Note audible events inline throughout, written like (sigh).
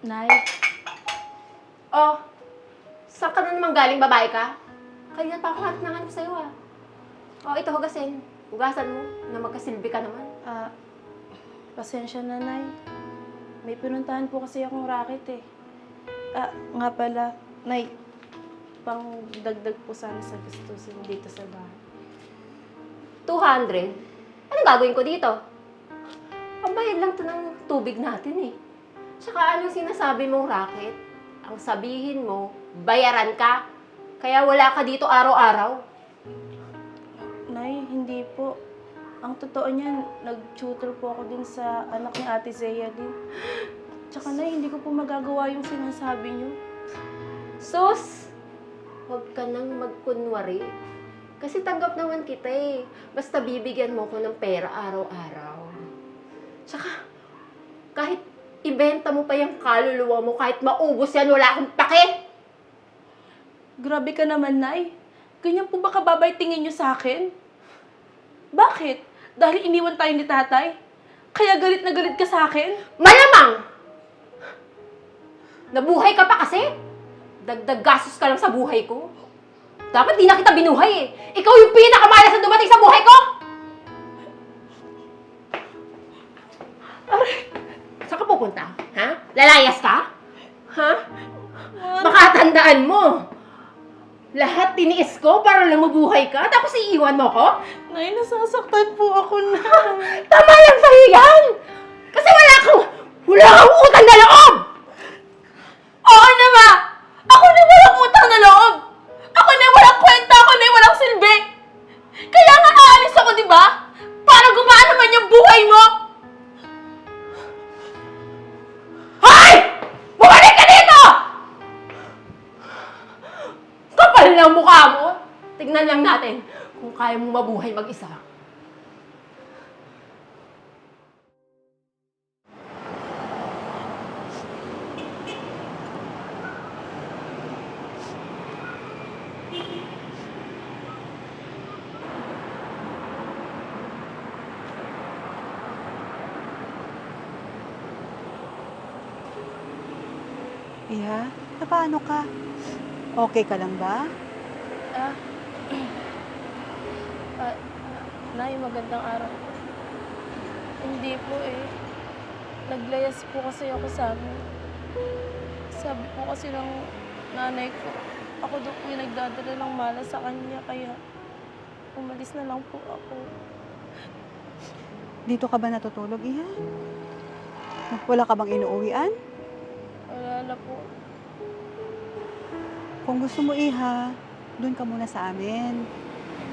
Nay, Oh, saan ka na naman galing, babae ka? Kaya pa ako hanap ng hanap sa'yo ah. Oh, ito hugasin. Hugasan mo na magkasilbi ka naman. ah, pasensya na, Nay. May pinuntahan po kasi akong racket eh. Ah, nga pala, Nay, pang dagdag po sana sa gustusin dito sa bahay. 200? Anong gagawin ko dito? Pambayad lang to ng tubig natin eh. Tsaka anong sinasabi mong racket? Ang sabihin mo, bayaran ka. Kaya wala ka dito araw-araw. Nay, hindi po. Ang totoo niyan, nag-tutor po ako din sa anak ni Ate Zea din. Tsaka Nay, hindi ko po magagawa yung sinasabi niyo. Sus! Huwag ka nang magkunwari. Kasi tanggap naman kita eh. Basta bibigyan mo ko ng pera araw-araw. Tsaka, kahit ibenta mo pa yung kaluluwa mo, kahit maubos yan, wala akong pake! Grabe ka naman, Nay. Ganyan po ba kababay tingin niyo sa akin? Bakit? Dahil iniwan tayo ni tatay? Kaya galit na galit ka sa akin? Malamang! Nabuhay ka pa kasi? Dagdag gastos ka lang sa buhay ko. Dapat di na kita binuhay eh. Ikaw yung pinakamalas na dumating sa buhay ko! Lalayas ka? Ha? Makatandaan mo! Lahat tiniis ko para lang mabuhay ka, tapos iiwan mo ko? Nay, nasasaktan po ako na. Tama lang sa'yo yan! Kasi wala kang, wala kang utang na loob! Oo na ba? Ako na walang Tignan lang natin kung kaya mo mabuhay mag-isa. Iha, paano ka? Okay ka lang ba? Ah, ah, Nay, magandang araw. Hindi po eh. Naglayas po kasi ako sa amin. Sabi po kasi ng nanay ko, ako daw po yung nagdadala ng mala sa kanya, kaya umalis na lang po ako. Dito ka ba natutulog, Iha? Wala ka bang inuuwian? Wala na po. Kung gusto mo, Iha, doon ka muna sa amin.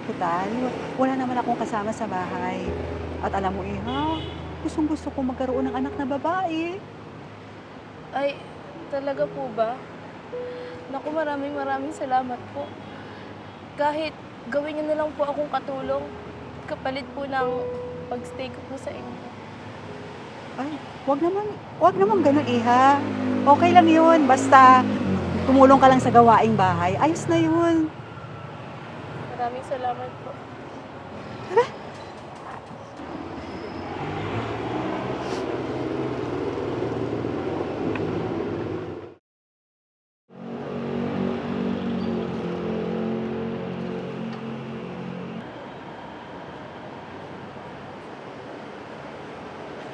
Total, wala naman akong kasama sa bahay. At alam mo, Iha, gustong gusto ko magkaroon ng anak na babae. Ay, talaga po ba? Naku, maraming maraming salamat po. Kahit gawin niyo na lang po akong katulong, kapalit po ng pagstay ko po sa inyo. Ay, wag naman, wag naman ganun, Iha. Okay lang yun, basta tumulong ka lang sa gawaing bahay. Ayos na yun. Maraming salamat po.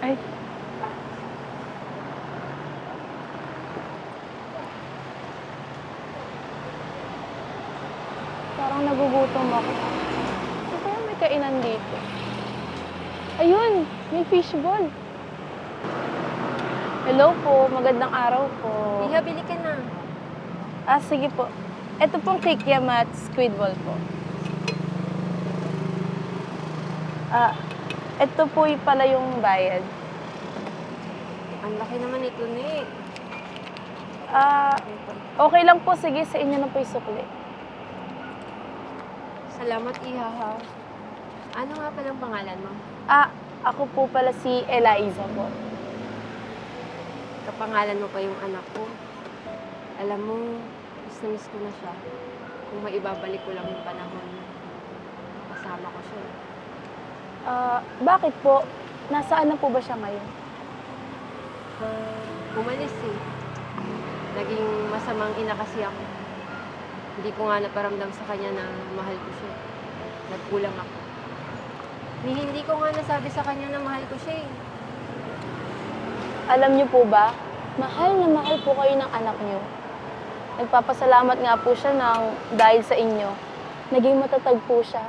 Ay. Parang nagugutom ako. Ano kaya may kainan dito? Ayun! May fishball! Hello po, magandang araw po. Iha, bili ka na. Ah, sige po. Ito pong kikiam at squid ball po. Ah, ito po y- pala yung bayad. Ang laki naman ito, Nick. Ah, okay lang po. Sige, sa inyo na po yung sukli. Salamat, Iha, ha. Ano nga palang pangalan mo? Ah, ako po pala si Eliza po. Kapangalan mo pa yung anak ko. Alam mo, miss na miss ko na siya. Kung maibabalik ko lang yung panahon, kasama ko siya. Ah, bakit po? Nasaan na po ba siya ngayon? Umalis eh. Naging masamang ina kasi ako. Hindi ko nga naparamdam sa kanya na mahal ko siya. Nagkulang ako. Ni hindi ko nga nasabi sa kanya na mahal ko siya eh. Alam niyo po ba, mahal na mahal po kayo ng anak niyo. Nagpapasalamat nga po siya ng dahil sa inyo. Naging matatag po siya.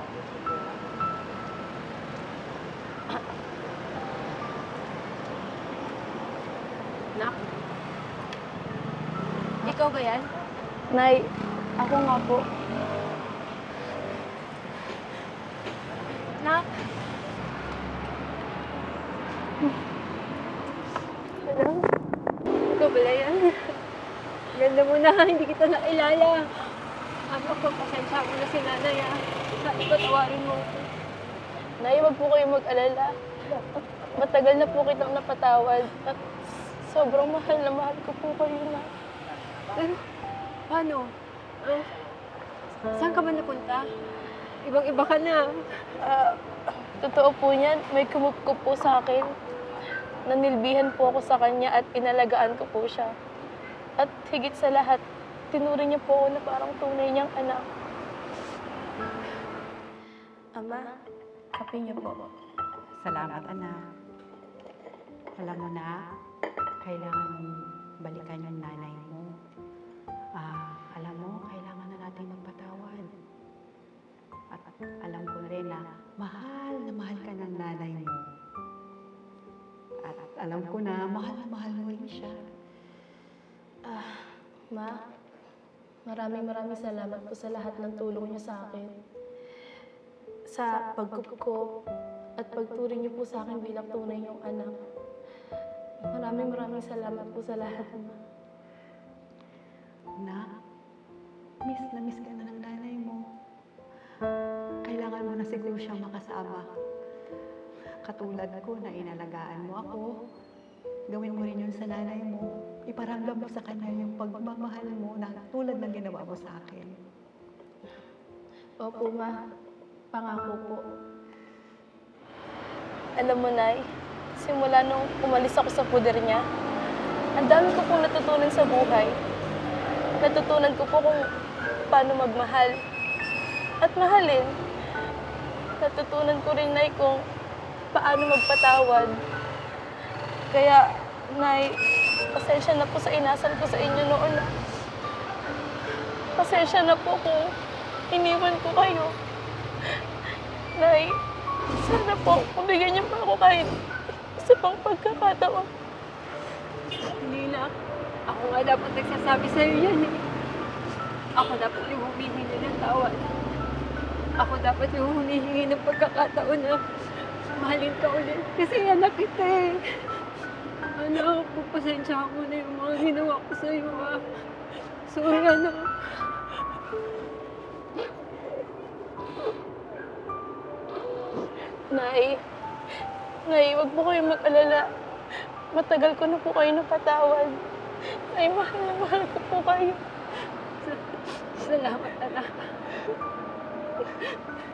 Nak? Ikaw ba yan? Nay, ako nga po. Nak? Ano? Ikaw ba yan? Ganda mo na, hindi kita nakilala. Ako ko, pasensya ko na si nanay ah. Sabi ko, tawarin mo ako. Nay, wag po kayo mag-alala. Matagal na po kitang napatawad. At sobrang mahal na mahal ko po kayo na. Pero, paano? Ah, saan ka ba napunta? Ibang-iba ka na. Ah, totoo po niyan, may kumupkup po sa akin. Nanilbihan po ako sa kanya at inalagaan ko po siya. At higit sa lahat, tinuring niya po ako na parang tunay niyang anak. Ama, kape niyo po. Salamat, anak. Alam mo na, kailangan balikan yung nanay mo. Na mahal na mahal ka ng nanay mo. At alam ko na mahal na mahal mo rin siya. Ma, maraming maraming salamat po sa lahat ng tulong niyo sa akin. Sa pagkup at pagturing niyo po sa akin bilang tunay niyong anak. Maraming maraming salamat po sa lahat, Ma. Na, miss na miss ka na ng siyang makasama. Katulad ko na inalagaan mo ako. Gawin mo rin yun sa nanay mo. Iparamdam mo sa kanya yung pagmamahal mo na tulad ng ginawa mo sa akin. Opo, Ma. Pangako po. Alam mo, Nay, simula nung umalis ako sa puder niya, ang dami ko pong natutunan sa buhay. Natutunan ko po kung paano magmahal at mahalin. Natutunan ko rin, Nay, kung paano magpatawad. Kaya, Nay, pasensya na po sa inasal ko sa inyo noon. Pasensya na po kung iniwan ko kayo. Nay, sana po, mabigyan niyo pa ako kahit isa pang pagkakataon. Hindi. Ako nga dapat nagsasabi sa'yo yan eh. Ako dapat yung humihingi ng tawad. Ako dapat yung humihingi ng pagkakataon na mahalin ka ulit. Kasi anak kita eh. Anak, pagpasensya ko na yung mga ginawa ko sa'yo ah. Sorry anak. Nay, Nay, wag po kayo mag-alala. Matagal ko na po kayo napatawad. Nay, mahal na mahal ko po kayo. Salamat anak. Thank (laughs) you.